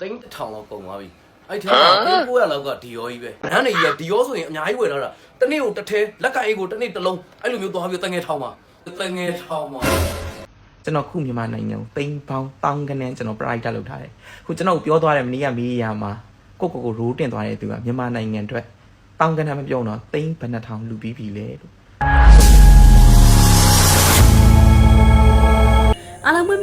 သိန်းတစ်ထောင်လောက်ကုန်သွားပြီအဲ့ထဲမှာသိန်း900လောက်ကဒီယောကြီးပဲနန်းနေကြီးကဒီယောဆိုရင်အများကြီးဝယ်လာတာတနေ့ကိုတစ်ထဲလက်ကအိတ်ကိုတစ်နေ့တစ်လုံးအဲ့လိုမျိုးသွားပြီးတငယ်ထောင်ပါတငယ်ထောင်ပါကျွန်တော်ခုမြန်မာနိုင်ငံကိုတိမ်ပေါင်းတောင်းကနန်းကျွန်တော် pride လုပ်ထားတယ်ခုကျွန်တော်ပြောသွားတယ်မနေ့ကမီဒီယာမှာကိုကိုကိုရိုးတင်သွားတဲ့သူကမြန်မာနိုင်ငံအတွက်တောင်းကနန်းမပြောတော့တိမ်ဘယ်နှထောင်လူပြီးပြီလေလို့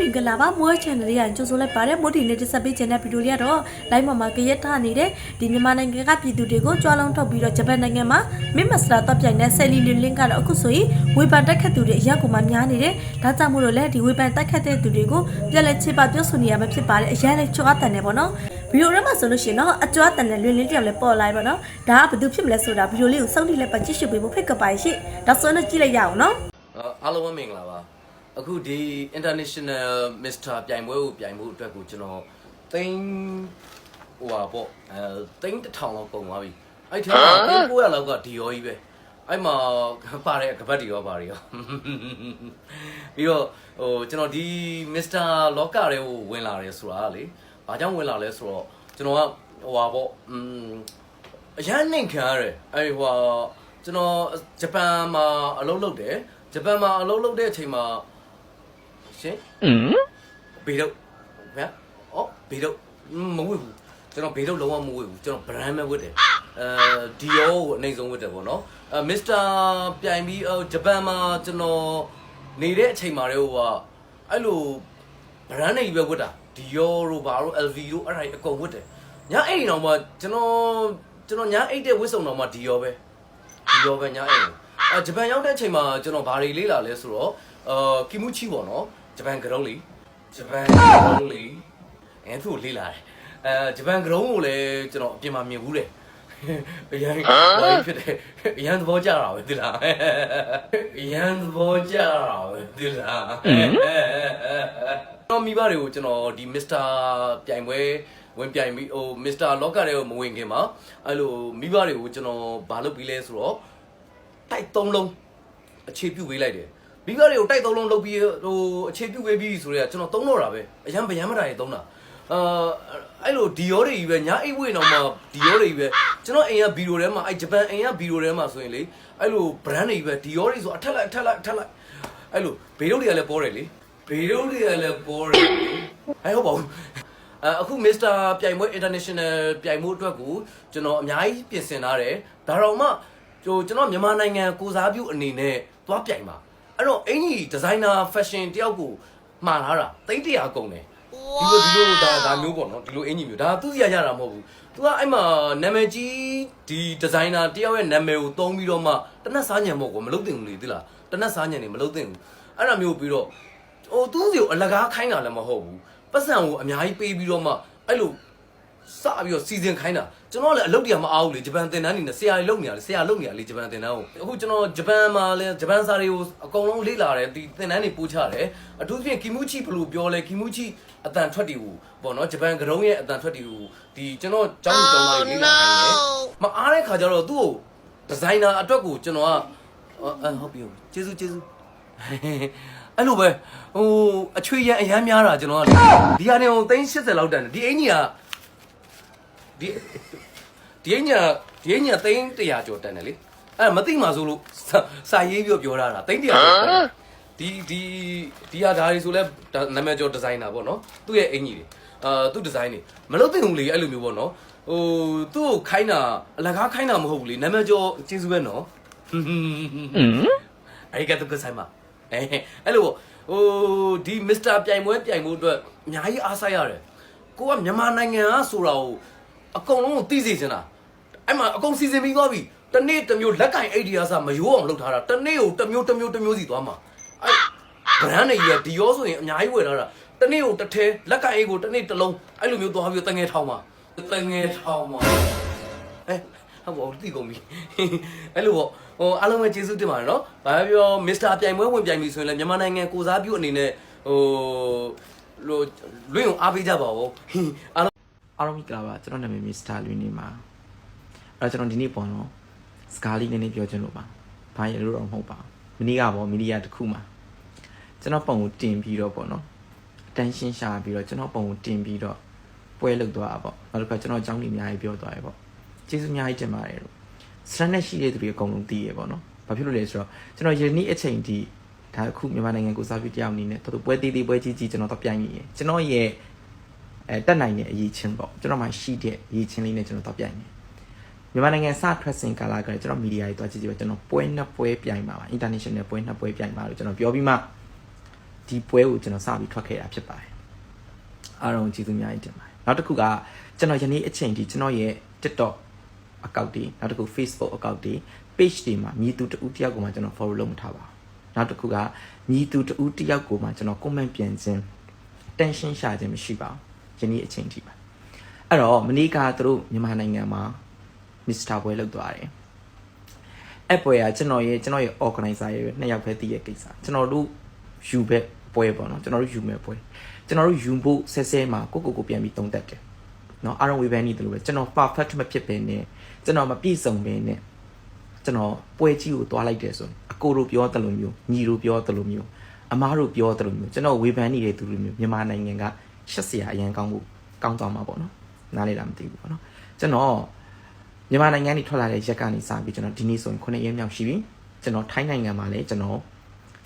မင်္ဂလာပါမွေး channel လေးကကြိုဆိုလိုက်ပါတယ်မို့ဒီနေ့တက်ဆက်ပေးခြင်းတဲ့ဗီဒီယိုလေးကတော့ live မှာမှာကြရက်ထားနေတဲ့ဒီမြန်မာနိုင်ငံကပြည်သူတွေကိုကြွားလုံးထုတ်ပြီးတော့ဂျပန်နိုင်ငံမှာမင်းမစလာတော့ပြိုင်တဲ့ဆယ်လီလီလင်းကတော့အခုဆိုရင်ဝေဖန်တက်ခတ်သူတွေအရက်ကိုမှများနေတယ်ဒါကြောင့်မို့လို့လည်းဒီဝေဖန်တက်ခတ်တဲ့သူတွေကိုပြက်လက်ချစ်ပါပြောဆိုနေရမှာဖြစ်ပါတယ်အရင်လည်းချွတ်အပ်တယ်ပေါ့နော်ဗီဒီယိုထဲမှာဆိုလို့ရှိရင်တော့အကျွမ်းတန်တဲ့လွင်လင်းတယောက်လည်းပေါ်လာပါတော့ဒါကဘယ်သူဖြစ်မလဲဆိုတာဗီဒီယိုလေးကိုစောင့်ကြည့်လိုက်ပါကြည့်ရှုပေးဖို့ဖိတ်ကပါရှိဒါဆိုရင်တော့ကြည့်လိုက်ရအောင်နော်အားလုံးပဲမင်္ဂလာပါ အခုဒီ international Mr ပြိုင်ပွဲကိုပြိုင်ဖို့အတွက်ကိုကျွန်တော်သိန်းဟိုပါပေါ့အဲသိန်းတစ်ထောင်လောက်ကုန်သွားပြီအဲ့ထဲမှာသိန်း900လောက်ကဒီယောကြီးပဲအဲ့မှာပါတဲ့ကပတ်တွေရောပါတွေရောပြီးတော့ဟိုကျွန်တော်ဒီ Mr လောကတွေကိုဝင်လာတယ်ဆိုတာကလေဘာကြောင့်ဝင်လာလဲဆိုတော့ကျွန်တော်ကဟိုပါပေါ့อืมအရန်နှိမ်ခံရတယ်အဲ့ဟိုဟာကျွန်တော်ဂျပန်မှာအလုပ်လုပ်တယ်ဂျပန်မှာအလုပ်လုပ်တဲ့အချိန်မှာ ရှင်อืมဘေးတော့ဗျာဩဘေးတော့မဝတ်ဘူးကျွန်တော်ဘေးတော့လုံးဝမဝတ်ဘူးကျွန်တော် brand ပဲဝတ်တယ်အဲဒီယိုကိုအနိုင်ဆုံးဝတ်တယ်ပေါ့နော်အဲမစ္စတာပြိုင်ပြီးအော်ဂျပန်မှာကျွန်တော်နေတဲ့အချိန်မှာတည်းဟိုကအဲ့လို brand တွေပဲဝတ်တာဒီယိုတို့ဘာတို့ LV တို့အဲ့ဒါတွေအကုန်ဝတ်တယ်ညအဲ့ဒီတော့မှကျွန်တော်ကျွန်တော်ညအိတ်တဲ့ဝတ်စုံတော့မှဒီယောပဲဒီယောပဲညအိတ်အဲဂျပန်ရောက်တဲ့အချိန်မှာကျွန်တော်ဘာတွေလေးလာလဲဆိုတော့အာကီမူချီပေါ့နော် ဂျပန်ကရုံးလေးဂျပန်ကရုံးလေးအဲသူ့ကိုလေးလာတယ်အဲဂျပန်ကရုံးကိုလည်းကျွန်တော်အပြင်မှာမြင်ဘူးတယ်အရန်ဘာဖြစ်တယ်အရန်သဘောကျတာပဲဒီလားအရန်သဘောကျတာပဲဒီလားတော့မိဘတွေကိုကျွန်တော်ဒီမစ္စတာပြိုင်ပွဲဝင်ပြိုင်ပြီးဟိုမစ္စတာလောကတွေကိုမဝင်ခင်မှာအဲ့လိုမိဘတွေကိုကျွန်တော်ဘာလုပ်ပြီးလဲဆိုတော့တိုက်သုံးလုံးအခြေပြုတ်ပေးလိုက်တယ် မိဘတွေကိုတိုက်သုံးလုံးလုပ်ပြီးဟိုအခြေပြုတ်ပေးပြီးဆိုတော့ကျွန်တော်သုံးတော့တာပဲအရန်ဗျမ်းမတာတွေသုံးတာအာအဲ့လိုဒီယောတွေကြီးပဲညာအိတ်ဝေးတော့မှဒီယောတွေကြီးပဲကျွန်တော်အိမ်ကဗီဒီယိုထဲမှာအဲ့ဂျပန်အိမ်ကဗီဒီယိုထဲမှာဆိုရင်လေအဲ့လို brand တွေကြီးပဲဒီယောတွေဆိုအထက်လိုက်အထက်လိုက်အထက်လိုက်အဲ့လိုဘေးတို့တွေကလည်းပေါ်တယ်လေဘေးတို့တွေကလည်းပေါ်တယ်လေအဲ့ဟုတ်ပါဘူးအအခုမစ္စတာပြိုင်ပွဲ international ပြိုင်မှုအတွက်ကိုကျွန်တော်အများကြီးပြင်ဆင်ထားတယ်ဒါတော့မှဟိုကျွန်တော်မြန်မာနိုင်ငံကိုစားပြုအနေနဲ့သွားပြိုင်ပါ အဲ့တော့အင်ကြီးဒီဇိုင်နာ fashion တယောက်ကိုမှားလာတာတိတ်တရာကုန်တယ်ဒီလိုဒီလိုဒါဒါမျိုးပေါ့နော်ဒီလိုအင်ကြီးမျိုးဒါသူစီရရတာမဟုတ်ဘူးသူကအဲ့မှာနာမည်ကြီးဒီဒီဇိုင်နာတယောက်ရဲ့နာမည်ကိုသုံးပြီးတော့မှတနက်စားညံမဟုတ်ဘူးမလုပ်သင့်ဘူးလေသိလားတနက်စားညံနေမလုပ်သင့်ဘူးအဲ့ဒါမျိုးပြီးတော့ဟိုသူစီကိုအလကားခိုင်းတာလည်းမဟုတ်ဘူးပတ်စံကိုအများကြီးပေးပြီးတော့မှအဲ့လို စပြီးတော့စီစဉ်ခိုင်းတာကျွန်တော်လည်းအလုပ်တွေကမအားဘူးလေဂျပန်သင်တန်းနေနဲ့ဆရာတွေလုပ်နေရလေဆရာလုပ်နေရလေဂျပန်သင်တန်းကိုအခုကျွန်တော်ဂျပန်မှာလည်းဂျပန်စာတွေကိုအကုန်လုံးလေ့လာတယ်ဒီသင်တန်းတွေပို့ချတယ်အထူးသဖြင့်ကီမူချီဘယ်လိုပြောလဲကီမူချီအတန်ထွက်တီကိုပေါ့နော်ဂျပန်ကရုံးရဲ့အတန်ထွက်တီကိုဒီကျွန်တော်ကျောင်းကျောင်းသားတွေလေ့လာနိုင်တယ်မအားတဲ့ခါကျတော့သူ့ကိုဒီဇိုင်နာအတွက်ကိုကျွန်တော်ကအဲဟုတ်ပြီကျေးဇူးကျေးဇူးအဲ့လိုပဲဟိုအချွေရန်အရန်များတာကျွန်တော်ကလေဒီဟာနေဟို380လောက်တန်တယ်ဒီအင်ကြီးက ဒီဒီအညာဒီအညာသိန်း100ကျော်တန်တယ်လေအဲ့မသိမှဆိုလို့စာစာရေးပြီးတော့ပြောတာသိန်း100ကျော်တန်တယ်ဒီဒီဒီဟာဒါတွေဆိုလဲဒါနာမည်ကျော်ဒီဇိုင်နာပေါ့နော်သူ့ရဲ့အင်ကြီးတွေအာသူ့ဒီဇိုင်းတွေမလုပ်သင့်ဘူးလေအဲ့လိုမျိုးပေါ့နော်ဟိုသူ့ကိုခိုင်းတာအလကားခိုင်းတာမဟုတ်ဘူးလေနာမည်ကျော်ကျေးဇူးပဲနော်အဲ့ဒီကတော့ဆိုင်မှာအဲအဲ့လိုပေါ့ဟိုဒီမစ္စတာပြိုင်ပွဲပြိုင်မှုအတွက်အများကြီးအားစိုက်ရတယ်ကိုကမြန်မာနိုင်ငံကဆိုတာကို အကုန်လုံးကိုသိစေချင်တာအဲ့မှာအကုန်စီစဉ်ပြီးသွားပြီတနေ့တစ်မျိုးလက်ကင်အိတ်ဒီယာစာမရိုးအောင်လုပ်ထားတာတနေ့ကိုတစ်မျိုးတစ်မျိုးတစ်မျိုးစီသွားမှာအဲ့ brand တွေကြီးကဒီရောဆိုရင်အများကြီးဝယ်ထားတာတနေ့ကိုတစ်ထဲလက်ကင်အိတ်ကိုတစ်နေ့တစ်လုံးအဲ့လိုမျိုးသွားပြီးတငယ်ထောင်းမှာတငယ်ထောင်းမှာအဲဟုတ်ပါဘူးသိကုန်ပြီအဲ့လိုပေါ့ဟိုအားလုံးပဲကျေးဇူးတင်ပါတယ်နော်ဘာပဲပြောမစ္စတာပြိုင်ပွဲဝင်ပြိုင်ပြီဆိုရင်လည်းမြန်မာနိုင်ငံကိုစားပြုအနေနဲ့ဟိုလိုလွင့်အောင်အားပေးကြပါဦးအားလုံး အားလုံးမင်္ဂလာပါကျွန်တော်နာမည်မစ္စတာလွင်နေမှာအဲ့တော့ကျွန်တော်ဒီနေ့ပေါ့နော်စကားလေးနည်းနည်းပြောချင်လို့ပါဘာရလို့တော့မဟုတ်ပါဘူးမနေ့ကပေါ့မီဒီယာတစ်ခုမှာကျွန်တော်ပုံကိုတင်ပြီးတော့ပေါ့နော်အတန်းရှင်းရှာပြီးတော့ကျွန်တော်ပုံကိုတင်ပြီးတော့ပွဲလုပ်သွားတာပေါ့နောက်တစ်ခါကျွန်တော်အကြောင်းလေးအများကြီးပြောသွားရပေါ့ကျေးဇူးအများကြီးတင်ပါတယ်လို့စရနဲ့ရှိတဲ့သူတွေအကုန်လုံးသိရပေါ့နော်ဘာဖြစ်လို့လဲဆိုတော့ကျွန်တော်ယနေ့အချိန်ဒီဒါအခုမြန်မာနိုင်ငံကိုစားပြုတယောက်အနေနဲ့တော်တော်ပွဲသေးသေးပွဲကြီးကြီးကျွန်တော်တော့ပြိုင်နေရကျွန်တော်ရဲ့ အဲတက်နိုင်တဲ့အရေးချင်းပေါ့ကျွန်တော်မှရှိတဲ့အရေးချင်းလေးနဲ့ကျွန်တော်တော့ပြိုင်နေမြန်မာနိုင်ငံစထွက်စင်ကာလာကလည်းကျွန်တော်မီဒီယာတွေတွားကြည့်ကြည့်ပဲကျွန်တော်ပွဲနှစ်ပွဲပြိုင်ပါပါ international ပွဲနှစ်ပွဲပြိုင်ပါလို့ကျွန်တော်ပြောပြီးမှဒီပွဲကိုကျွန်တော်စပြီးထွက်ခဲ့တာဖြစ်ပါတယ်အားလုံးကျေးဇူးအများကြီးတင်ပါတယ်နောက်တစ်ခုကကျွန်တော်ယနေ့အချိန်ဒီကျွန်တော်ရဲ့ TikTok အကောင့်တွေနောက်တစ်ခု Facebook အကောင့်တွေ page တွေမှာမြည်သူတဦးတယောက်ကိုမှကျွန်တော် follow လုပ်မထားပါဘူးနောက်တစ်ခုကမြည်သူတဦးတယောက်ကိုမှကျွန်တော် comment ပြန်ခြင်း tension ရှာခြင်းမရှိပါဘူး ယနေ့အချိန်ထိပါအဲ့တော့မနေ့ကသူတို့မြန်မာနိုင်ငံမှာ Mr. ပွဲလုပ်သွားတယ်အဲ့ပွဲကကျွန်တော်ရဲ့ကျွန်တော်ရဲ့ organizer ရဲ့နှစ်ယောက်ပဲတည်ရဲ့ကိစ္စကျွန်တော်တို့ယူဘက်ပွဲပေါ့နော်ကျွန်တော်တို့ယူမဲ့ပွဲကျွန်တော်တို့ယူဖို့ဆဲဆဲမှာကိုကိုကိုပြန်ပြီးတုံးတက်တယ်နော်အားလုံးဝေဖန်နေတယ်လို့ပဲကျွန်တော် perfect မဖြစ်ပဲနဲ့ကျွန်တော်မပြည့်စုံပဲနဲ့ကျွန်တော်ပွဲကြီးကိုသွားလိုက်တယ်ဆိုရင်အကိုတို့ပြောတယ်လို့မျိုးညီတို့ပြောတယ်လို့မျိုးအမားတို့ပြောတယ်လို့မျိုးကျွန်တော်ဝေဖန်နေတဲ့သူတွေမျိုးမြန်မာနိုင်ငံက ရှက်စရာအရန်ကောင်းဖို့ကောင်းသွားမှာပေါ့နော်နားလေလားမသိဘူးပေါ့နော်ကျွန်တော်မြန်မာနိုင်ငံကနေထွက်လာတဲ့ရက်ကနေစပြီးကျွန်တော်ဒီနေ့ဆိုရင်9ရက်မြောက်ရှိပြီကျွန်တော်ထိုင်းနိုင်ငံမှာလည်းကျွန်တော်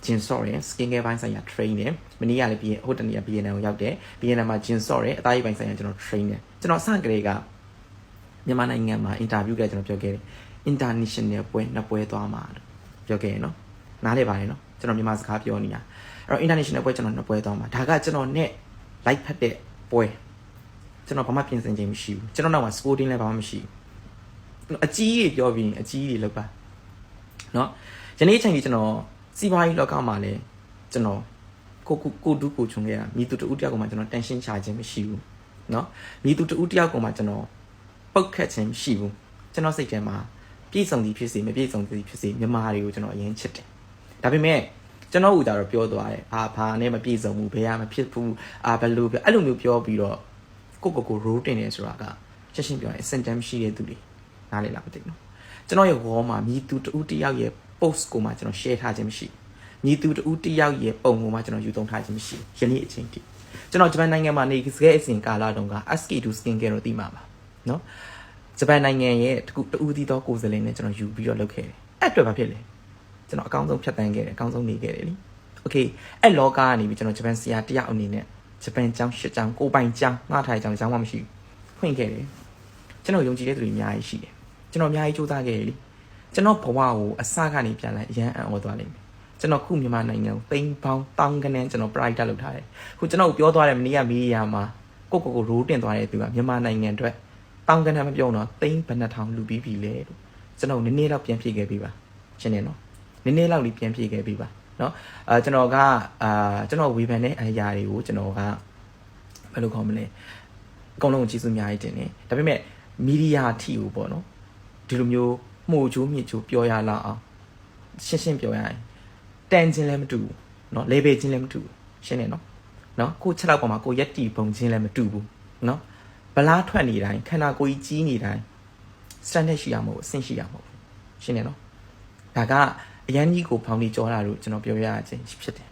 ဂျင်ဆော့ရယ် skin care ဘိုင်းဆိုင်ရာ train တယ်မနေ့ကလည်းပြီးဟိုတနေ့က BNN ကိုရောက်တယ် BNN မှာဂျင်ဆော့ရယ်အသားရည်ဘိုင်းဆိုင်ရာကျွန်တော် train တယ်ကျွန်တော်အစကလေးကမြန်မာနိုင်ငံမှာ interview ကကျွန်တော်ပြောခဲ့တယ် international ပွဲနှစ်ပွဲသွားမှာလို့ပြောခဲ့ရနော်နားလေပါတယ်နော်ကျွန်တော်မြန်မာစကားပြောနေတာအဲ့တော့ international ပွဲကျွန်တော်နှစ်ပွဲသွားမှာဒါကကျွန်တော်နဲ့ live ဖတ်တဲ့ပွဲကျွန်တော်ဘာမှပြင်ဆင်ခြင်းမရှိဘူးကျွန်တော်နောက်မှာ sporting လည်းဘာမှမရှိဘူးအကြီးကြီးပြောပြီးအကြီးကြီးလောက်ပါနော်ယနေ့အချိန်ကြီးကျွန်တော်စီးပွားရေးလောကမှာလည်းကျွန်တော်ကိုကိုကိုဒုကိုချုံခဲ့တာမိသူတူတယောက်ကမှကျွန်တော်တန်ရှင်းချခြင်းမရှိဘူးเนาะမိသူတူတယောက်ကမှကျွန်တော်ပုတ်ခတ်ခြင်းမရှိဘူးကျွန်တော်စိတ်ထဲမှာပြည့်စုံသည်ဖြစ်စေမပြည့်စုံသည်ဖြစ်စေမြန်မာတွေကိုကျွန်တော်အရင်ချစ်တယ်ဒါပေမဲ့ ကျွန်တော်ဦးကြတော့ပြောသွားတယ်အာဘာနဲ့မပြည့်စုံဘူးဘယ်ကမဖြစ်ဘူးအာဘယ်လိုပြောအဲ့လိုမျိုးပြောပြီးတော့ကိုကိုကိုရိုးတင်နေဆိုတာကရှင်းရှင်းပြောရင်စင်တမ်ရှိတဲ့သူတွေနားလေလားမသိဘူးနော်ကျွန်တော်ရဲ့ wall မှာမြည်သူတူတယောက်ရဲ့ post ကိုမှကျွန်တော် share ထားခြင်းမရှိမြည်သူတူတယောက်ရဲ့ပုံကိုမှကျွန်တော်ယူသုံးထားခြင်းမရှိယနေ့အချိန်ထိကျွန်တော်ဂျပန်နိုင်ငံမှာနေစခဲ့အစဉ်ကာလတုန်းက SK2 skin care ကိုသိမှာပါနော်ဂျပန်နိုင်ငံရဲ့တကူတူသီးသောကိုယ်စားလှယ်နဲ့ကျွန်တော်ယူပြီးတော့လုပ်ခဲ့တယ်အဲ့အတွက်ဘာဖြစ်လဲ ကျွန်တော်အကောင်းဆုံးဖြတ်တန်းခဲ့တယ်အကောင်းဆုံးနေခဲ့တယ်လी Okay အဲ့လောကကနေပြီးကျွန်တော်ဂျပန်ဆရာတယောက်အနေနဲ့ဂျပန်ကျောင်းရှစ်ကျောင်းကိုပိုင်ကျောင်းငှားထားတဲ့ကျောင်းကျောင်းမှမရှိဘူးဖွင့်ခဲ့တယ်ကျွန်တော်ယုံကြည်တဲ့သူတွေအများကြီးရှိတယ်ကျွန်တော်အများကြီးစူးစမ်းခဲ့တယ်လीကျွန်တော်ဘဝကိုအစကနေပြန်လိုက်အရန်အံ့ဩသွားလိမ့်မယ်ကျွန်တော်ခုမြန်မာနိုင်ငံကိုတိမ်ပေါင်းတောင်းကနေကျွန်တော် pride လုပ်ထားတယ်ခုကျွန်တော်ပြောသွားတယ်မနေ့ကမီဒီယာမှာကိုကိုကိုရိုးတင်သွားတဲ့သူကမြန်မာနိုင်ငံအတွက်တောင်းကနေမပြောတော့တိမ်ဘယ်နှထောင်လူပြီးပြီလေလို့ကျွန်တော်နည်းနည်းတော့ပြန်ဖြည့်ခဲ့ပေးပါရှင်းနေနော် နည်းနည်းလောက်လေးပြန်ဖြည့်ခဲ့ပေးပါเนาะအာကျွန်တော်ကအာကျွန်တော်ဝေဖန်တဲ့အရာတွေကိုကျွန်တော်ကဘယ်လိုခေါ်မလဲအကုန်လုံးကျေးဇူးအများကြီးတင်တယ်ဒါပေမဲ့မီဒီယာအထိကိုပေါ့နော်ဒီလိုမျိုးမှုချိုးမြစ်ချိုးပြောရလောက်အောင်ရှင်းရှင်းပြောရရင်တန်ချင်းလည်းမတူဘူးเนาะ level ချင်းလည်းမတူဘူးရှင်းနေနော်เนาะကိုချက်လောက်ပေါ်မှာကိုရက်တီပုံချင်းလည်းမတူဘူးเนาะဗလားထွက်နေတိုင်းခန္ဓာကိုယ်ကြီးကြီးနေတိုင်း standard ရှိရမဟုတ်အဆင့်ရှိရမဟုတ်ရှင်းနေနော်ဒါက အရန်ကြီးကိုဖောင်းပြီးကြောတာလို့ကျွန်တော်ပြောရခြင်းဖြစ်တယ်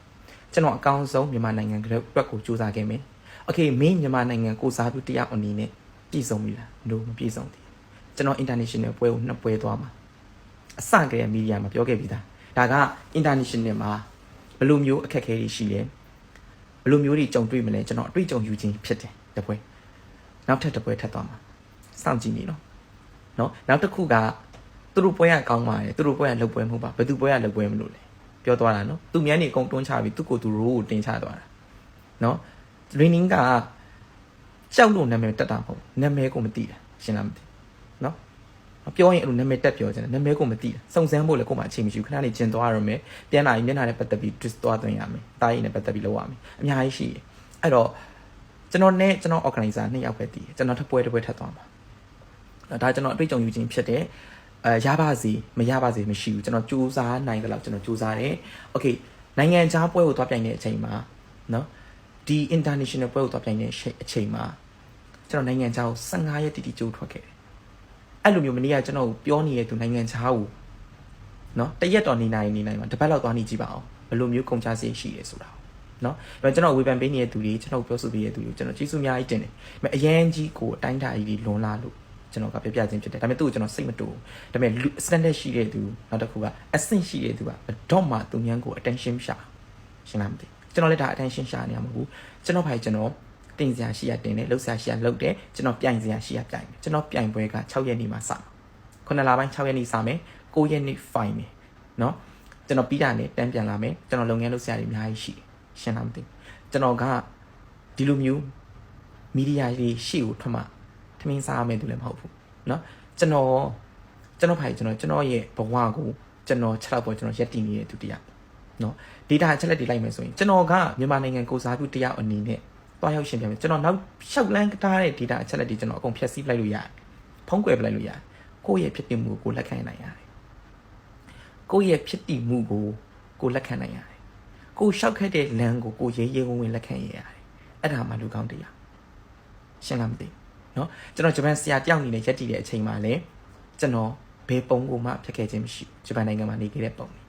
ကျွန်တော်အကောင်းဆုံးမြန်မာနိုင်ငံအတွက်ကိုစူးစမ်းခဲ့မယ်โอเคမင်းမြန်မာနိုင်ငံကိုစားပြုတရားအနေနဲ့ပြည်စုံပြီလား no မပြည်စုံသေးကျွန်တော် international ပွဲကိုနှစ်ပွဲသွားမှာအစကတည်းကမီဒီယာမှာပြောခဲ့ပြီးသားဒါက international မှာဘယ်လိုမျိုးအခက်အခဲတွေရှိလဲဘယ်လိုမျိုးတွေကြုံတွေ့မလဲကျွန်တော်အတွေ့အကြုံယူခြင်းဖြစ်တယ်တပွဲနောက်ထပ်တပွဲထပ်သွားမှာစောင့်ကြည့်နေနော်နော်နောက်တစ်ခုက သူတို့ပွဲကကောင်းပါတယ်သူတို့ပွဲကလုပ်ပွဲမဟုတ်ပါဘယ်သူပွဲကလုပ်ပွဲမလို့လဲပြောသွားတာနော်သူများနေအကုန်တွန်းချပြီးသူ့ကိုယ်သူ role ကိုတင်ချသွားတာနော် training ကကြောက်လို့နာမည်တက်တာမဟုတ်နာမည်ကိုမသိတာရှင်းလားမသိနော်ပြောရင်အဲ့လိုနာမည်တက်ပြောချင်တယ်နာမည်ကိုမသိတာစုံစမ်းဖို့လည်းကိုယ်မှအချိန်မရှိဘူးခဏလေးကျင်သွားရမယ်ပြန်လာရင်မျက်နှာနဲ့ပတ်သက်ပြီး twist သွားသွင်းရမယ်တားရင်နဲ့ပတ်သက်ပြီးလုပ်ရမယ်အများကြီးရှိတယ်အဲ့တော့ကျွန်တော်နဲ့ကျွန်တော် organizer နှစ်ယောက်ပဲတည်တယ်ကျွန်တော်ထပ်ပွဲတစ်ပွဲထပ်သွားမှာဒါကျွန်တော်အတွေ့အကြုံယူခြင်းဖြစ်တယ် အဲရပါစီမရပါစီမရှိဘူးကျွန်တော်စူးစမ်းနိုင်တယ်လို့ကျွန်တော်စူးစမ်းတယ်โอเคနိုင်ငံခြားပွဲကိုသွားပြိုင်တဲ့အချိန်မှာနော်ဒီ international ပွဲကိုသွားပြိုင်တဲ့အချိန်မှာကျွန်တော်နိုင်ငံခြားကို15ရက်တိတိကျိုးထွက်ခဲ့တယ်အဲ့လိုမျိုးမနေ့ကကျွန်တော်ပြောနေတဲ့သူနိုင်ငံခြားကိုနော်တရက်တော်နေနိုင်နေနိုင်မှာတစ်ပတ်လောက်သွားနေကြည့်ပါအောင်ဘယ်လိုမျိုးကုန်ကြစည်ရှိရဲဆိုတာ နော်ဒါပေမဲ့ကျွန်တော်ဝေဖန်ပေးနေတဲ့သူတွေကျွန်တော်ပြောဆိုပေးနေတဲ့သူတွေကျွန်တော်ကျေးဇူးအများကြီးတင်တယ်ဒါပေမဲ့အရန်ကြီးကိုအတိုင်းတာကြီးတွေလွန်လာလို့ ကျွန်တော်ကပြပြခြင်းဖြစ်တယ်ဒါပေမဲ့သူ့ကိုကျွန်တော်စိတ်မတူဘူးဒါပေမဲ့လူ standard ရှိတဲ့သူနောက်တစ်ခုကအဆင့်ရှိတဲ့သူကဘတော့မှသူများကို attention ရှာရှင်းလားမသိကျွန်တော်လည်းဒါ attention ရှာနေရမှာမဟုတ်ဘူးကျွန်တော်ဖိုင်ကျွန်တော်တင်စရာရှိရတင်တယ်လှုပ်ရှားရှိရလှုပ်တယ်ကျွန်တော်ပြိုင်စရာရှိရပြိုင်တယ်ကျွန်တော်ပြိုင်ပွဲက6ရက်နေ့မှာစမှာခုနလပိုင်း6ရက်နေ့စမယ်9ရက်နေ့ဖိုင်မယ်နော်ကျွန်တော်ပြီးတာနဲ့တန်းပြန်လာမယ်ကျွန်တော်လုပ်ငန်းလုပ်စရာတွေအများကြီးရှိတယ်ရှင်းလားမသိကျွန်တော်ကဒီလိုမျိုးမီဒီယာတွေရှေ့ကိုထွက်မှ ထမင်းစားရမယ်သူလည်းမဟုတ်ဘူးเนาะကျွန်တော်ကျွန်တော်ဖိုင်ကျွန်တော်ကျွန်တော်ရဲ့ဘဝကိုကျွန်တော်6လောက်ပေါ်ကျွန်တော်ရက်တည်နေတဲ့သူတရားเนาะ data အချက်လက်တွေလိုက်မယ်ဆိုရင်ကျွန်တော်ကမြန်မာနိုင်ငံကိုစားပြုတယောက်အနေနဲ့တွားရောက်ရှင်ပြန်မယ်ကျွန်တော်နောက်ရှောက်လန်းထားတဲ့ data အချက်လက်တွေကျွန်တော်အကုန်ဖျက်ဆီးပလိုက်လို့ရတယ်ဖုံးကွယ်ပလိုက်လို့ရတယ်ကိုယ့်ရဲ့ဖြစ်တည်မှုကိုလက်ခံနိုင်ရတယ်ကိုယ့်ရဲ့ဖြစ်တည်မှုကိုကိုလက်ခံနိုင်ရတယ်ကိုရှောက်ခဲ့တဲ့လမ်းကိုကိုရေးရေးဝင်ဝင်လက်ခံရရတယ်အဲ့ဒါမှလူကောင်းတရားရှင်းလားမသိเ နော်ကျွန်တော်ဂျပန်ဆရာတယောက်အနေနဲ့ရက်တည်တဲ့အချိန်မှာလည်းကျွန်တော်ဘယ်ပုံကိုမှဖျက်ခဲ့ခြင်းမရှိဘူးဂျပန်နိုင်ငံမှာနေခဲ့တဲ့ပုံတွေ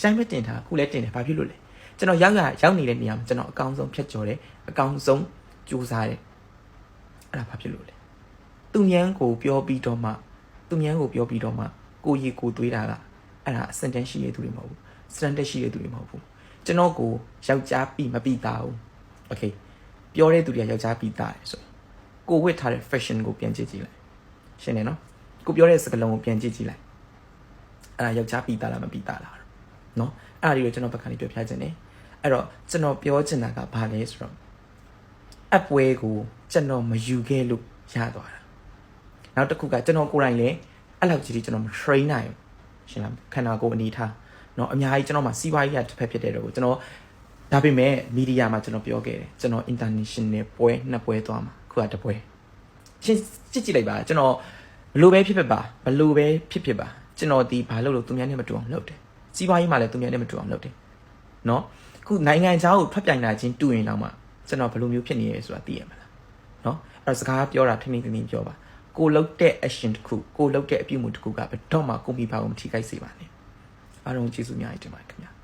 တိုင်းပဲတင်ထားအခုလည်းတင်တယ်ဘာဖြစ်လို့လဲကျွန်တော်ရောက်ရရောက်နေတဲ့နေရာမှာကျွန်တော်အကောင်းဆုံးဖျက်ကျော်တယ်အကောင်းဆုံးကြိုးစားတယ်အဲ့ဒါဘာဖြစ်လို့လဲသူညန်းကိုပြောပြီးတော့မှသူညန်းကိုပြောပြီးတော့မှကိုရီကိုတွေးတာကအဲ့ဒါအစတန်ရှိရတဲ့သူတွေမဟုတ်ဘူးစတန်တက်ရှိရတဲ့သူတွေမဟုတ်ဘူးကျွန်တော်ကိုယောက်ျားပြီးမပြီးသားဘူးโอเคပြောတဲ့သူတွေကယောက်ျားပြီးသားတယ်ဆို ကိုဝတ်ထားတဲ့ fashion ကိုပြန်ကြည့်ကြည့်လိုက်ရှင်းတယ်နော်ကိုပြောတဲ့စကားလုံးကိုပြန်ကြည့်ကြည့်လိုက်အဲ့ဒါယောက်ျားပြီးသားလားမပြီးသားလား เนาะအဲ့ဒါလေးကိုကျွန်တော်ဘက်ကနေပြောပြခြင်းတယ်အဲ့တော့ကျွန်တော်ပြောချင်တာကဘာလဲဆိုတော့အပွဲကိုကျွန်တော်မယူခဲ့လို့ရသွားတာနောက်တစ်ခုကကျွန်တော်ကိုယ်တိုင်လည်းအဲ့လောက်ကြီးကျွန်တော်မ train နိုင်ဘူးရှင်းလားခန္ဓာကိုယ်အနေထားเนาะအများကြီးကျွန်တော်မှာစီးပွားရေးရတစ်ဖက်ဖြစ်တဲ့တော့ကိုကျွန်တော်ဒါပေမဲ့မီဒီယာမှာကျွန်တော်ပြောခဲ့တယ်ကျွန်တော် international ပွဲနှစ်ပွဲသွားမှာ ခုကတစ်ပွဲရှင်းကြည့်ကြည့်လိုက်ပါကျွန်တော်ဘလို့ပဲဖြစ်ဖြစ်ပါဘလို့ပဲဖြစ်ဖြစ်ပါကျွန်တော်ဒီဘာလို့လို့သူများနဲ့မတူအောင်လုပ်တယ်စီးပွားရေးမှာလည်းသူများနဲ့မတူအောင်လုပ်တယ်။နော်။ခုနိုင်ငံခြားကိုထွက်ပြိုင်လာခြင်းတူရင်တော့မှကျွန်တော်ဘယ်လိုမျိုးဖြစ်နေရဲဆိုတာသိရမှာလား။နော်။အဲ့တော့စကားပြောတာထင်းထင်းထင်းထင်းပြောပါ။ကိုလုပ်တဲ့ action တစ်ခုကိုလုပ်တဲ့အပြုအမူတစ်ခုကဘယ်တော့မှကိုမိပါအောင်မထိခိုက်စေပါနဲ့။အားလုံးကျေးဇူးများကြီးတင်ပါတယ်ခင်ဗျာ။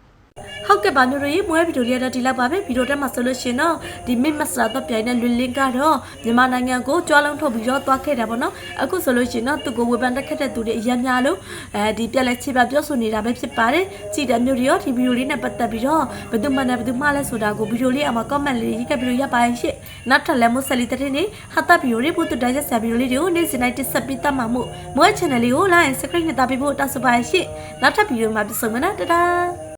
ဟုတ်ကဲ့ပါမျိုးတို့ရေမွေးဗီဒီယိုလေးတော့ဒီလောက်ပါပဲဗီဒီယိုတက်မှာဆိုလို့ရှင်တော့ဒီ mid master တော့ပြိုင်တဲ့လွင်လင်းကတော့မြန်မာနိုင်ငံကိုကြွားလုံးထုတ်ပြီးတော့သွားခဲ့တာပေါ့နော်အခုဆိုလို့ရှင်တော့သူကိုဝေဖန်တက်ခတ်တဲ့သူတွေအများများလို့အဲဒီပြက်လက်ချေပါပြောဆိုနေတာပဲဖြစ်ပါတယ်ကြည်တဲ့မျိုးတွေရောဒီဗီဒီယိုလေးနဲ့ပတ်သက်ပြီးတော့ဘယ်သူမှနဲ့ဘယ်သူမှလဲဆိုတာကိုဗီဒီယိုလေးအမှာ comment လေးရေးခဲ့ပြီးတော့ရပါရင်ရှင့်နောက်ထပ်လည်းမို့ဆက်လီတဲ့တဲ့နေဟာတာဗီဒီယိုလေးပို့တူတိုင်းဆက်ဆရာဗီဒီယိုလေးတွေကိုနေ့စဉ်တိုင်းတက်ဆက်ပြီးတတ်မှာမို့မွေး channel လေးကို like subscribe နဲ့တာပြီးဖို့တောင်းဆိုပါရှင့်နောက်ထပ်ဗီဒီယိုမှာပြန်ဆုံမယ်နော်တဒါ